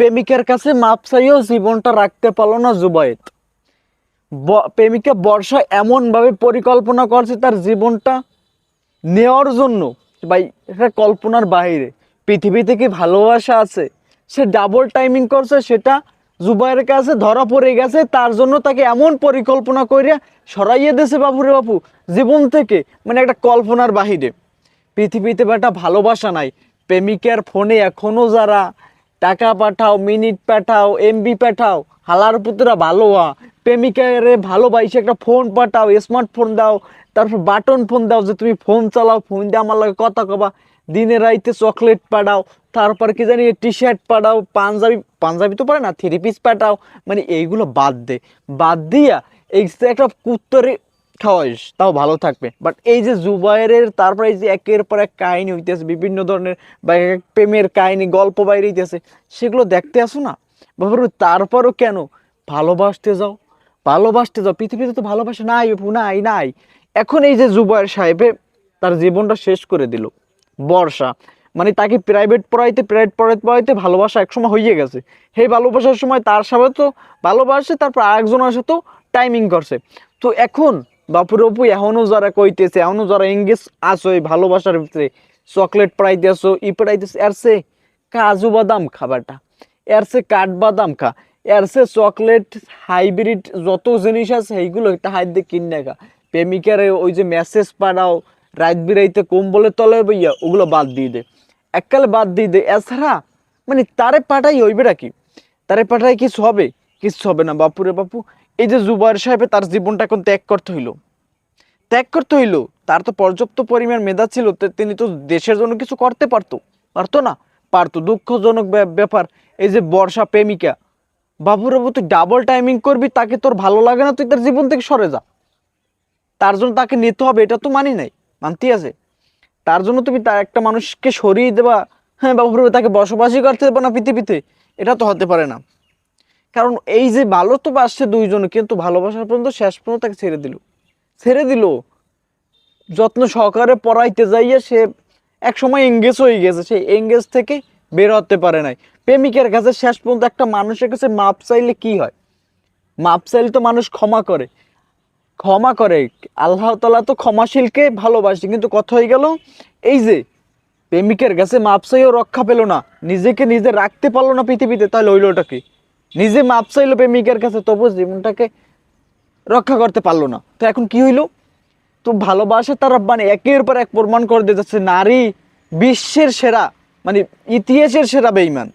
প্রেমিকার কাছে মাপ চাইও জীবনটা রাখতে পারল না জুবায়েত। প্রেমিকা বর্ষা এমনভাবে পরিকল্পনা করছে তার জীবনটা নেওয়ার জন্য। ভাই, এটা কল্পনার বাহিরে। পৃথিবীতে কি ভালোবাসা আছে, সে ডাবল টাইমিং করছে, সেটা জুবাইয়ের কাছে ধরা পড়ে গেছে, তার জন্য তাকে এমন পরিকল্পনা করিয়া সরাইয়ে দিয়েছে বাপুরে বাপু জীবন থেকে। মানে একটা কল্পনার বাহিরে। পৃথিবীতে একটা ভালোবাসা নাই, প্রেমিকার ফোনে এখনও যারা টাকা পাঠাও মিনিট পাঠাও এমবি পাঠাও। হালার পুতরা ভালো হওয়া। প্রেমিকারে ভালোবাসে একটা ফোন পাঠাও স্মার্টফোন দাও, তারপর বাটন ফোন দাও যে তুমি ফোন চালাও ফোন দিয়ে আমার লাগে কথা কবা। দিনে রাইতে চকলেট পাঠাও তারপর কি জানি টি শার্ট পাঠাও পাঞ্জাবি পাঞ্জাবি তো পারে না থ্রি পিস পাঠাও। মানে এইগুলো বাদ দে। বাদ দিয়া, এই একটা কুত্তরে খাওয়াইস, তাও ভালো থাকবে। বাট এই যে জুবাইরের, তারপরে এই যে একের পর এক কাহিনী হইতেছে, বিভিন্ন ধরনের বা প্রেমের কাহিনী, গল্প বাইরে হইতেছে, সেগুলো দেখতে আসো না। বাবার, তারপরও কেন? ভালোবাসতে যাও ভালোবাসতে যাও। পৃথিবীতে তো ভালোবাসা নাই নাই নাই। এখন এই যে জুবাইর সাহেবে তার জীবনটা শেষ করে দিল, বর্ষা। মানে তাকে প্রাইভেট পড়াইতে প্রাইভেট পড়াইতে পড়াইতে ভালোবাসা একসময় হয়ে গেছে। সেই ভালোবাসার সময় তার সাথে তো ভালোবাসে, তারপর আরেকজনের সাথেও টাইমিং করছে। তো এখন বাপুর অপু এখনও যারা কইতেছে এখনও যারা এঙ্গেজ আসো এই ভালোবাসার ভিতরে চকলেট পড়াইতে আসো ই পড়াইতেছে, এর সে কাজু বাদাম খাবারটা, এর সে কাঠবাদাম খা, এর সে চকলেট, হাইব্রিড যত জিনিস আছে সেইগুলো একটা হাত দিয়ে কিনে খা। প্রেমিকারে ওই যে মেসেজ পাঠাও, রাত বিরাইতে কম্বলের তলে বইয়া, ওগুলো বাদ দিয়ে দে। এককালে বাদ দিয়ে দে। এছাড়া মানে তারে পাঠাই হইবে নাকি তারে পাঠাই কিছু হবে? কিছু হবে না। বাপুরে বাপু এই যে জুবাইর সাহেবে তার জীবনটা এখন ত্যাগ করতে হইল। ত্যাগ করতে হইল, তার তো পর্যাপ্ত পরিমাণ মেধা ছিল তিনি তো দেশের জন্য কিছু করতে পারতো। পারতো না, পারতো। দুঃখজনক ব্যাপ- ব্যাপার, এই যে বর্ষা প্রেমিকা। বাবুর বাবু, তুই ডাবল টাইমিং করবি, তাকে তোর ভালো লাগে না, তুই তার জীবন থেকে সরে যা। তার জন্য তাকে নিতে হবে, এটা তো মানি নাই, মানতে আছে। তার জন্য তুমি তার একটা মানুষকে সরিয়ে দেবা। হ্যাঁ বাবুর বাবু, তাকে বসবাসই করতে দেবো না পৃথিবীতে, এটা তো হতে পারে না। কারণ এই যে ভালো তো বাসছে দুইজনে, কিন্তু ভালোবাসার পর্যন্ত শেষ পর্যন্ত তাকে ছেড়ে দিল। ছেড়ে দিল। যত্ন সহকারে পড়াইতে যাইয়া সে এক সময় এঙ্গেজ হয়ে গেছে। সেই এঙ্গেজ থেকে বের হতে পারে নাই। প্রেমিকের কাছে শেষ পর্যন্ত একটা মানুষের কাছে মাপ চাইলে কি হয়? মাপ চাইলে তো মানুষ ক্ষমা করে। ক্ষমা করে। আল্লাহ তালা তো ক্ষমাশীলকে ভালোবাসে। কিন্তু কথা হয়ে গেল, এই যে প্রেমিকের কাছে মাপ চাইও রক্ষা পেল না, নিজেকে নিজে রাখতে পারল না পৃথিবীতে, তাহলে হইল ওটা কি? নিজে মাপ চাইলো প্রেমিকের কাছে তবু জীবনটাকে রক্ষা করতে পারল না। তো এখন কি হইল? তো ভালোবাসা তারা মানে একের পর এক প্রমাণ করে দিয়ে যাচ্ছে, নারী বিশ্বের সেরা মানে ইতিহাসের সেরা বেইমান।